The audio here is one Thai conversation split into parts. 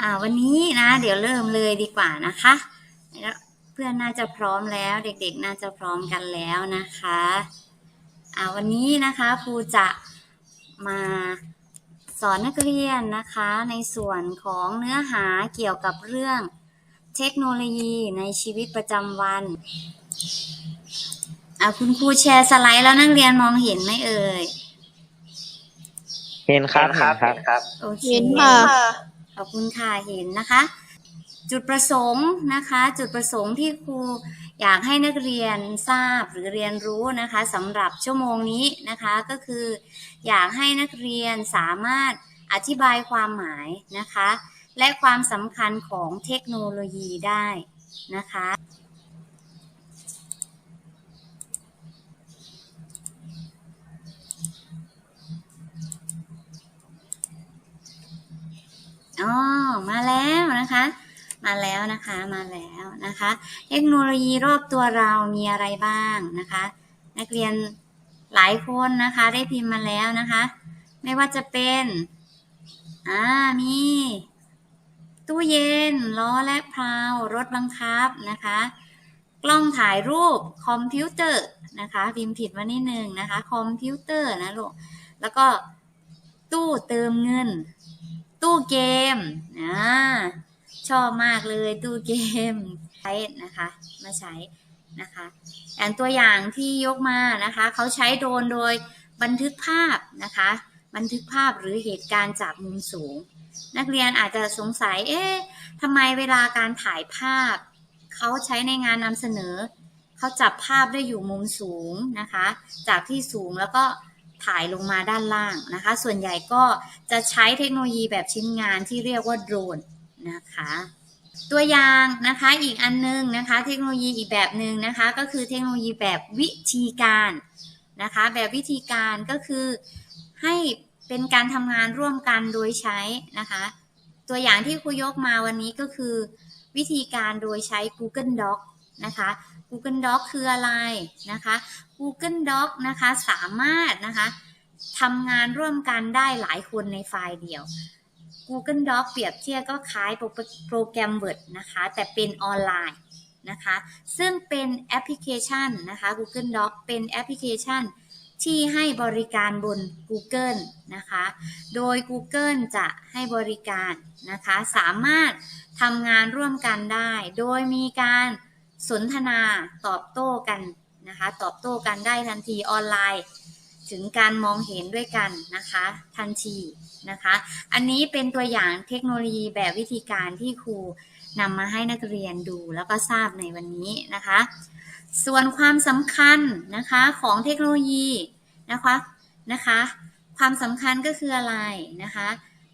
อ่าวันนี้นะ เดี๋ยวเริ่มเลยดีกว่านะคะแล้วเพื่อนน่าจะพร้อมแล้ว เด็กๆ น่าจะพร้อมกันแล้วนะคะอ่าวันนี้นะคะครูจะมาสอนนักเรียนนะคะ ในส่วนของเนื้อหาเกี่ยวกับเรื่องเทคโนโลยีในชีวิตประจำวันอ่าคุณครูแชร์สไลด์แล้วนักเรียนมองเห็นไหมเอ่ย เห็นครับครับเห็นครับ โอเค เห็นค่ะ ขอบคุณค่ะเห็นนะคะ จุดประสงค์นะคะ จุดประสงค์ที่ครูอยากให้นักเรียนทราบหรือเรียนรู้นะคะสำหรับชั่วโมงนี้นะคะก็คือ อยากให้นักเรียนสามารถอธิบายความหมายนะคะ และความสำคัญของเทคโนโลยีได้นะคะ อ๋อมาแล้วนะคะ มาแล้วนะคะมาแล้วนะคะ เทคโนโลยีรอบตัวเรามีอะไรบ้างนะคะ นักเรียนหลายคนนะคะ ได้พิมพ์มาแล้วนะคะ ไม่ว่าจะเป็นอ่ามีตู้เย็นล้อและพลารถบังคับนะคะ กล้องถ่ายรูปคอมพิวเตอร์นะคะพิมพ์ผิดมานิดนึงนะคะ คอมพิวเตอร์นะลูกแล้วก็ตู้เติมเงิน ตู้เกมอ่าชอบมากเลยตู้เกมใช้นะคะมาใช้นะคะอย่างตัวอย่างที่ยกมานะคะเขาใช้โดรนโดยบันทึกภาพนะคะ บันทึกภาพหรือเหตุการณ์จากมุมสูง นักเรียนอาจจะสงสัยเอ๊ะทำไมเวลาการถ่ายภาพเขาใช้ในงานนำเสนอเขาจับภาพได้อยู่มุมสูงนะคะ จากที่สูงแล้วก็ ถ่ายลงมาด้านล่างนะคะ ส่วนใหญ่ก็จะใช้เทคโนโลยีแบบชิ้นงานที่เรียกว่าโดรนนะคะตัวอย่างนะคะอีกอันนึงนะคะเทคโนโลยีอีกแบบหนึ่งนะคะก็คือเทคโนโลยีแบบวิธีการนะคะแบบวิธีการก็คือให้เป็นการทำงานร่วมกันโดยใช้นะคะตัวอย่างที่ครูยกมาวันนี้ก็คือ วิธีการโดยใช้ Google Doc นะคะ Google Doc คืออะไรนะคะ Google Doc นะคะสามารถนะคะทำงานร่วมกันได้หลายคนในไฟล์เดียว Google Doc เปรียบเทียบก็คล้ายโปรแกรม Word นะคะ แต่เป็นออนไลน์นะคะ ซึ่งเป็นแอปพลิเคชันนะคะ Google Doc เป็นแอปพลิเคชันที่ให้บริการบน Google นะคะ โดย Google จะให้บริการนะคะ สามารถทำงานร่วมกันได้ โดยมีการ สนทนาตอบโต้กันนะคะ ตอบโต้กันได้ทันทีออนไลน์ ถึงการมองเห็นด้วยกันนะคะ ทันทีนะคะ อันนี้เป็นตัวอย่างเทคโนโลยีแบบวิธีการที่ครูนำมาให้นักเรียนดูแล้วก็ทราบในวันนี้นะคะ ส่วนความสำคัญนะคะของเทคโนโลยีนะคะนะคะ ความสำคัญก็คืออะไรนะคะ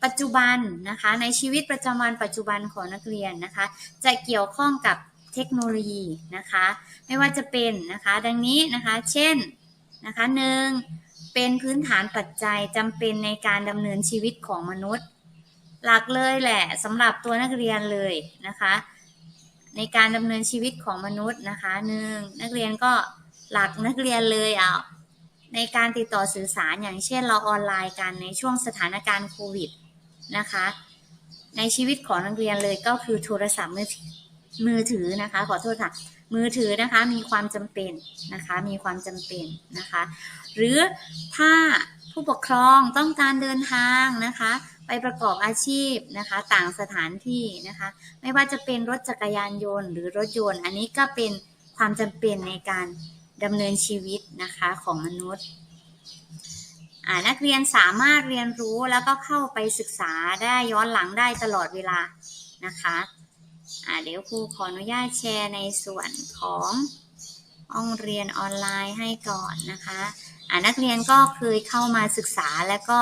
ปัจจุบันนะคะในชีวิตประจำวันปัจจุบันของนักเรียนนะคะ จะเกี่ยวข้องกับ เทคโนโลยีนะคะ ไม่ว่าจะเป็นนะคะ ดังนี้นะคะ เช่นนะคะหนึ่งเป็นพื้นฐานปัจจัยจำเป็นในการดำเนินชีวิตของมนุษย์ หลักเลยแหละสำหรับตัวนักเรียนเลยนะคะ ในการดำเนินชีวิตของมนุษย์นะคะหนึ่งนักเรียนก็หลักนักเรียนเลยอะในการติดต่อสื่อสารอย่างเช่นเราออนไลน์กันในช่วงสถานการณ์โควิดนะคะ ในชีวิตของนักเรียนเลยก็คือโทรศัพท์มือถือ มือถือนะคะ ขอโทษค่ะ มือถือนะคะมีความจำเป็นนะคะ มีความจำเป็นนะคะ หรือถ้าผู้ปกครองต้องการเดินทางนะคะ ไปประกอบอาชีพนะคะ ต่างสถานที่นะคะ ไม่ว่าจะเป็นรถจักรยานยนต์ หรือรถยนต์ อันนี้ก็เป็นความจำเป็นในการดำเนินชีวิตนะคะของมนุษย์นักเรียนสามารถเรียนรู้แล้วก็เข้าไปศึกษาได้ย้อนหลังได้ตลอดเวลานะคะ อ่าเดี๋ยวครูขออนุญาตแชร์ในส่วนของห้องเรียนออนไลน์ให้ก่อนนะคะอ่านักเรียนก็เคยเข้ามาศึกษาแล้วก็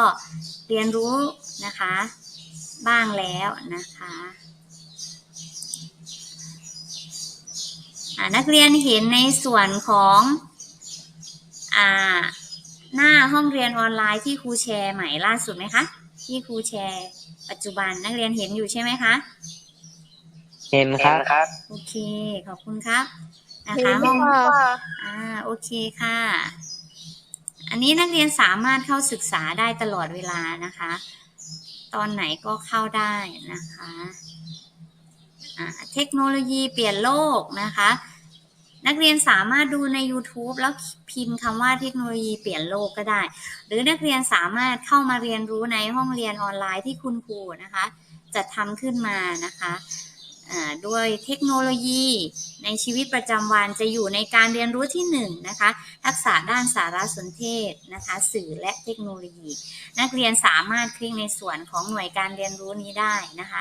เรียนรู้นะคะ บ้างแล้วนะคะอ่านักเรียนเห็นในส่วนของอ่าหน้าห้องเรียนออนไลน์ที่ครูแชร์ใหม่ล่าสุดไหมคะที่ครูแชร์ปัจจุบันนักเรียนเห็นอยู่ใช่ไหมคะ เห็นครับครับ โอเค ขอบคุณครับ นะเห็คะนห้องค่ะอ่าโอเคค่ะ อันนี้นักเรียนสามารถเข้าศึกษาได้ตลอดเวลานะคะ ตอนไหนก็เข้าได้นะคะอ่าเทคโนโลยีเปลี่ยนโลกนะคะ นักเรียนสามารถดูใน YouTube แล้วพิมพ์คำว่าเทคโนโลยีเปลี่ยนโลกก็ได้ หรือนักเรียนสามารถเข้ามาเรียนรู้ในห้องเรียนออนไลน์ที่คุณครูนะคะจัดทำขึ้นมานะคะอ่า ด้วยเทคโนโลยีในชีวิตประจำวันจะอยู่ในการเรียนรู้ที่หนึ่งนะคะทักษะด้านสารสนเทศนะคะสื่อและเทคโนโลยี นักเรียนสามารถคลิกในส่วนของหน่วยการเรียนรู้นี้ได้นะคะ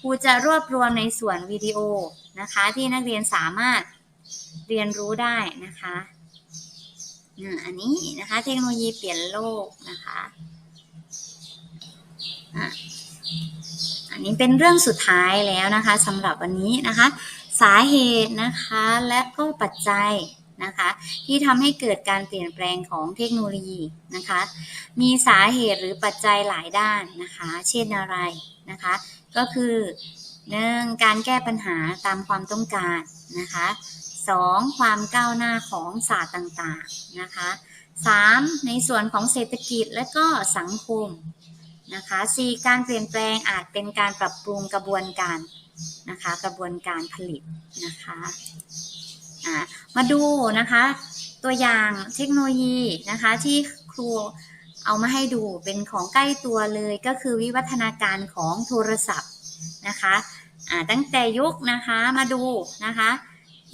ครูจะรวบรวมในส่วนวิดีโอนะคะที่นักเรียนสามารถเรียนรู้ได้นะคะอันนี้นะคะเทคโนโลยีเปลี่ยนโลกนะคะ นี้เป็นเรื่องสุดท้ายแล้วนะคะสำหรับวันนี้นะคะ สาเหตุนะคะและก็ปัจจัยนะคะ ที่ทำให้เกิดการเปลี่ยนแปลงของเทคโนโลยีนะคะ มีสาเหตุหรือปัจจัยหลายด้านนะคะ เช่นอะไรนะคะ ก็คือหนึ่งการแก้ปัญหาตามความต้องการนะคะสองความก้าวหน้าของศาสตร์ต่างๆนะคะสามในส่วนของเศรษฐกิจและก็สังคม นะคะสี่การเปลี่ยนแปลงอาจเป็นการปรับปรุงกระบวนการนะคะกระบวนการผลิตนะคะมาดูนะคะตัวอย่างเทคโนโลยีนะคะที่ครูเอามาให้ดูเป็นของใกล้ตัวเลยก็คือวิวัฒนาการของโทรศัพท์นะคะตั้งแต่ยุคนะคะมาดูนะคะ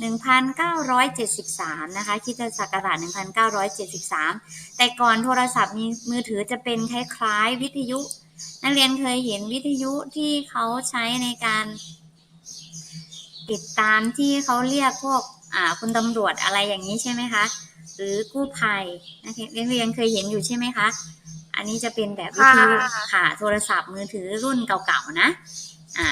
1973 นะคะคริดศักราช1973 แต่ก่อนโทรศัพท์มีมือถือจะเป็นคล้ายๆวิทยุ นักเรียนเคยเห็นวิทยุที่เขาใช้ในการ ติดตามที่เขาเรียกพวกอ่าคุณตำรวจอะไรอย่างนี้ใช่ไหมคะ หรือกู้ภัยนะคะนักเรียนเคยเห็นอยู่ใช่ไหมคะ อันนี้จะเป็นแบบวิทยุค่ะค่ะโทรศัพท์มือถือรุ่นเก่าๆนะ อ่า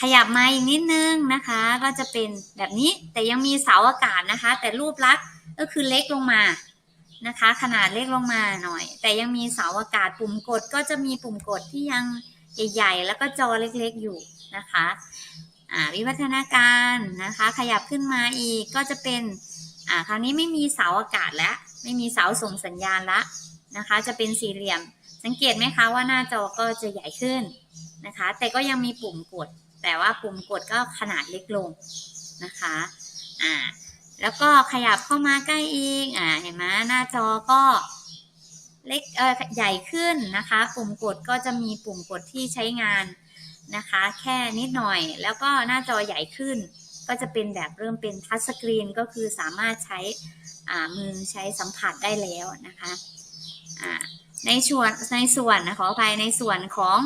ขยับมาอีกนิดนึงนะคะ ก็จะเป็นแบบนี้แต่ยังมีเสาอากาศนะคะ แต่รูปลักษณ์ก็คือเล็กลงมานะคะ ขนาดเล็กลงมาหน่อย แต่ยังมีเสาอากาศปุ่มกดก็จะมีปุ่มกดที่ยังใหญ่ๆแล้วก็จอเล็กๆอยู่นะคะอ่าวิวัฒนาการนะคะ ขยับขึ้นมาอีกก็จะเป็นอ่าคราวนี้ไม่มีเสาอากาศแล้วไม่มีเสาส่งสัญญาณละนะคะ จะเป็นสี่เหลี่ยม สังเกตไหมคะว่าหน้าจอก็จะใหญ่ขึ้นนะคะ แต่ก็ยังมีปุ่มกด แต่ว่าปุ่มกดก็ขนาดเล็กลงนะคะอ่าแล้วก็ขยับเข้ามาใกล้อีกอ่าเห็นไหมหน้าจอก็เล็กเออใหญ่ขึ้นนะคะ ปุ่มกดก็จะมีปุ่มกดที่ใช้งานนะคะ แค่นิดหน่อย แล้วก็หน้าจอใหญ่ขึ้น ก็จะเป็นแบบเริ่มเป็นทัชสกรีนก็คือสามารถใช้อ่ามือใช้สัมผัสได้แล้วนะคะอ่าในส่วนในส่วนนะขออภัยในส่วนของ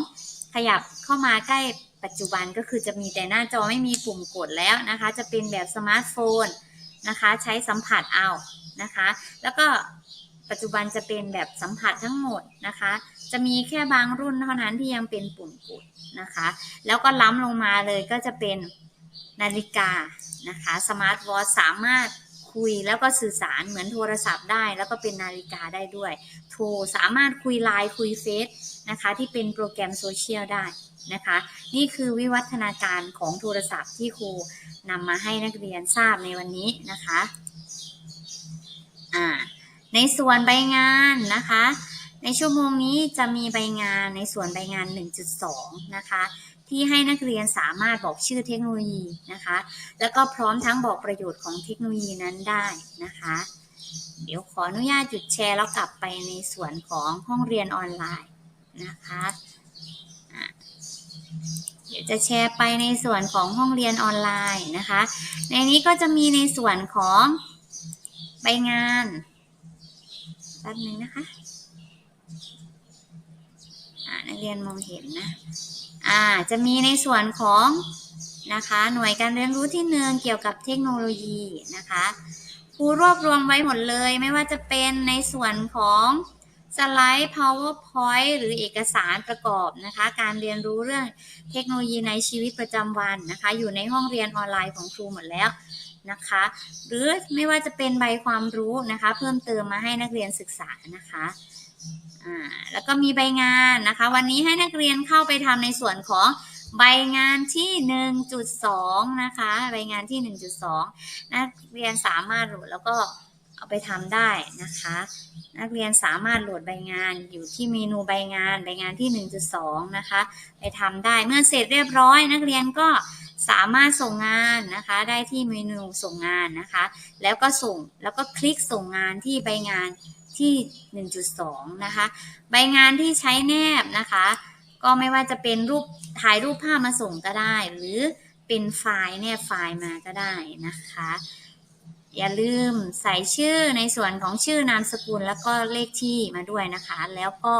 ขยับเข้ามาใกล้ ปัจจุบันก็คือจะมีแต่หน้าจอไม่มีปุ่มกดแล้วนะคะ จะเป็นแบบสมาร์ทโฟนนะคะ ใช้สัมผัสเอานะคะ แล้วก็ปัจจุบันจะเป็นแบบสัมผัสทั้งหมดนะคะ จะมีแค่บางรุ่นเท่านั้นที่ยังเป็นปุ่มกดนะคะ แล้วก็ล้ำลงมาเลยก็จะเป็นนาฬิกานะคะสมาร์ทวอทสามารถคุยแล้วก็สื่อสารเหมือนโทรศัพท์ได้ แล้วก็เป็นนาฬิกาได้ด้วย โทรสามารถคุยไลน์คุยเฟซนะคะ ที่เป็นโปรแกรมโซเชียลได้ นะคะ นี่คือวิวัฒนาการของโทรศัพท์ที่ครูนำมาให้นักเรียนทราบในวันนี้นะคะอ่าในส่วนใบงานนะคะ ในชั่วโมงนี้จะมีใบงานในส่วนใบงาน 1.2 นะคะที่ให้นักเรียนสามารถบอกชื่อเทคโนโลยีนะคะ แล้วก็พร้อมทั้งบอกประโยชน์ของเทคโนโลยีนั้นได้นะคะ เดี๋ยวขออนุญาตหยุดแชร์แล้วกลับไปในส่วนของห้องเรียนออนไลน์นะคะอะ เดี๋ยวจะแชร์ไปในส่วนของห้องเรียนออนไลน์นะคะ ในนี้ก็จะมีในส่วนของใบงานแป๊บนึงนะคะนักเรียนมองเห็นนะ อ่า จะมีในส่วนของนะคะ หน่วยการเรียนรู้ที่หนึ่งเกี่ยวกับเทคโนโลยีนะคะครูรวบรวมไว้หมดเลย ไม่ว่าจะเป็นในส่วนของ สไลด์ powerpoint หรือเอกสารประกอบนะคะ การเรียนรู้เรื่องเทคโนโลยีในชีวิตประจำวันนะคะ อยู่ในห้องเรียนออนไลน์ของครูหมดแล้วนะคะ หรือไม่ว่าจะเป็นใบความรู้นะคะ เพิ่มเติมมาให้นักเรียนศึกษานะคะอ่าแล้วก็มีใบงานนะคะ วันนี้ให้นักเรียนเข้าไปทำในส่วนของใบงานที่ 1.2 นะคะ ใบงานที่ 1.2 นักเรียนสามารถรู้แล้วก็ เอาไปทำได้นะคะ นักเรียนสามารถโหลดใบงานอยู่ที่เมนูใบงานใบงานที่ 1.2 นะคะ ไปทำได้เมื่อเสร็จเรียบร้อย นักเรียนก็สามารถส่งงานนะคะ ได้ที่เมนูส่งงานนะคะ แล้วก็ส่งแล้วก็คลิกส่งงานที่ใบงานที่ 1.2 นะคะ ใบงานที่ใช้แนบนะคะ ก็ไม่ว่าจะเป็นรูปถ่ายรูปภาพมาส่งก็ได้ หรือเป็นไฟล์แนบไฟล์มาก็ได้นะคะ อย่าลืมใส่ชื่อในส่วนของชื่อนามสกุลแล้วก็เลขที่มาด้วยนะคะ แล้วก็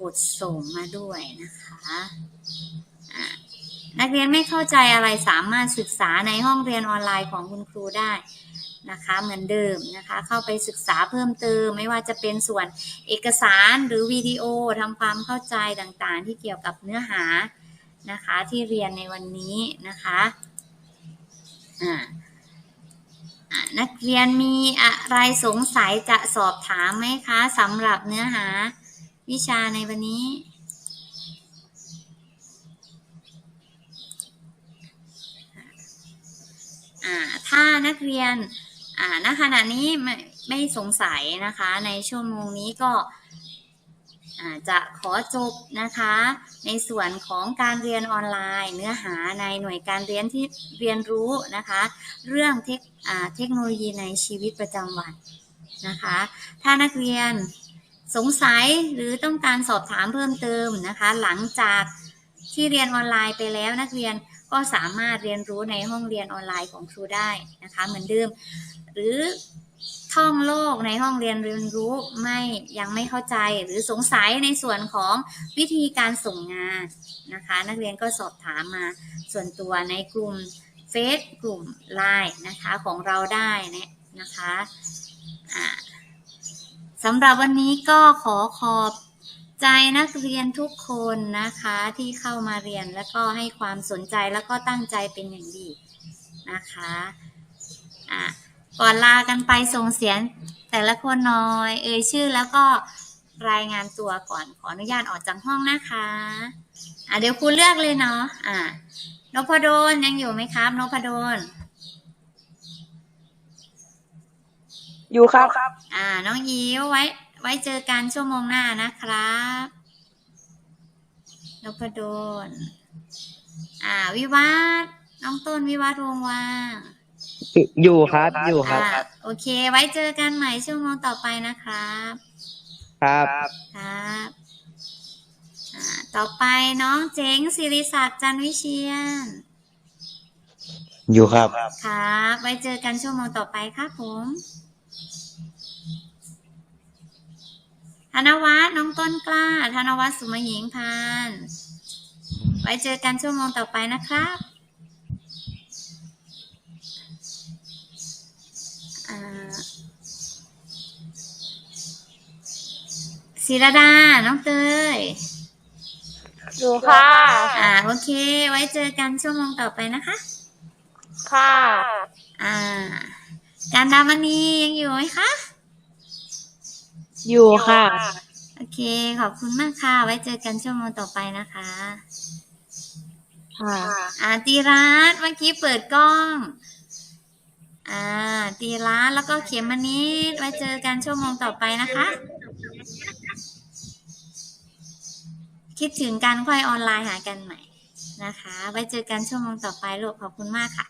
กดส่งมาด้วยนะคะะนักเรียนไม่เข้าใจอะไรสามารถศึกษาในห้องเรียนออนไลน์ของคุณครูได้นะคะเหมือนเดิมนะคะเข้าไปศึกษาเพิ่มเติม ไม่ว่าจะเป็นส่วนเอกสารหรือวิดีโอทำความเข้าใจต่างๆ ที่เกี่ยวกับเนื้อหานะคะที่เรียนในวันนี้นะคะอ่า นักเรียนมีอะไรสงสัยจะสอบถามไหมคะสำหรับเนื้อหาวิชาในวันนี้ ถ้านักเรียนณขณะนี้ไม่ไม่สงสัยนะคะ ในชั่วโมงนี้ก็ จะขอจบนะคะ ในส่วนของการเรียนออนไลน์ เนื้อหาในหน่วยการเรียนที่เรียนรู้นะคะ เรื่องเทคอ่าเทคโนโลยีในชีวิตประจำวันนะคะ ถ้านักเรียนสงสัยหรือต้องการสอบถามเพิ่มเติมนะคะ หลังจากที่เรียนออนไลน์ไปแล้วนักเรียนก็สามารถเรียนรู้ในห้องเรียนออนไลน์ของครูได้นะคะ เหมือนเดิม หรือ ท่องโลกในห้องเรียนเรียนรู้ไม่ยังไม่เข้าใจหรือสงสัยในส่วนของวิธีการส่งงานนะคะ นักเรียนก็สอบถามมาส่วนตัวในกลุ่มเฟซกลุ่มไลน์นะคะของเราได้นะนะคะอ่าสำหรับวันนี้ก็ขอขอบใจนักเรียนทุกคนนะคะที่เข้ามาเรียนแล้วก็ให้ความสนใจแล้วก็ตั้งใจเป็นอย่างดีนะคะอะ ก่อนลากันไปส่งเสียงแต่ละคนหน่อย เอ่ยชื่อแล้วก็รายงานตัวก่อนขออนุญาตออกจากห้องนะคะอะเดี๋ยวครูเลือกเลยเนาะอะนพดลยังอยู่ไหมครับนพดลอยู่ครับ อ่า น้องยิวไว้ ไว้เจอกันชั่วโมงหน้านะครับนพดลอ่า วิวัฒน์น้องต้นวิวัฒน์วงศ์ว่าง อยู่ครับ อยู่ครับ อ่าโอเค ไว้เจอกันใหม่ชั่วโมงต่อไปนะครับครับ ครับอ่าต่อไปน้องเจ๋งศิริศักดิ์จันทร์วิเชียนอยู่ครับ ครับ ไว้เจอกันชั่วโมงต่อไปครับผมธนวัฒน์น้องต้นกล้าธนวัฒน์สุมาหญิงพาน ไว้เจอกันชั่วโมงต่อไปนะครับ ศิรดา น้องเตย อยู่ค่ะ อ่า โอเค ไว้เจอกันชั่วโมงต่อไปนะคะ ค่ะ อ่า การดามันียังอยู่ไหมคะ อยู่ค่ะ โอเค ขอบคุณมากค่ะ ไว้เจอกันชั่วโมงต่อไปนะคะ ค่ะ อ่า ตีรัตน์เมื่อกี้เปิดกล้อง อ่า ตีรัตน์แล้วก็เขียมมนิดไว้เจอกันชั่วโมงต่อไปนะคะ คิดถึงการควายออนไลน์หากันใหม่นะคะ ไว้เจอกันชั่วโมงต่อไปลูกขอบคุณมากค่ะ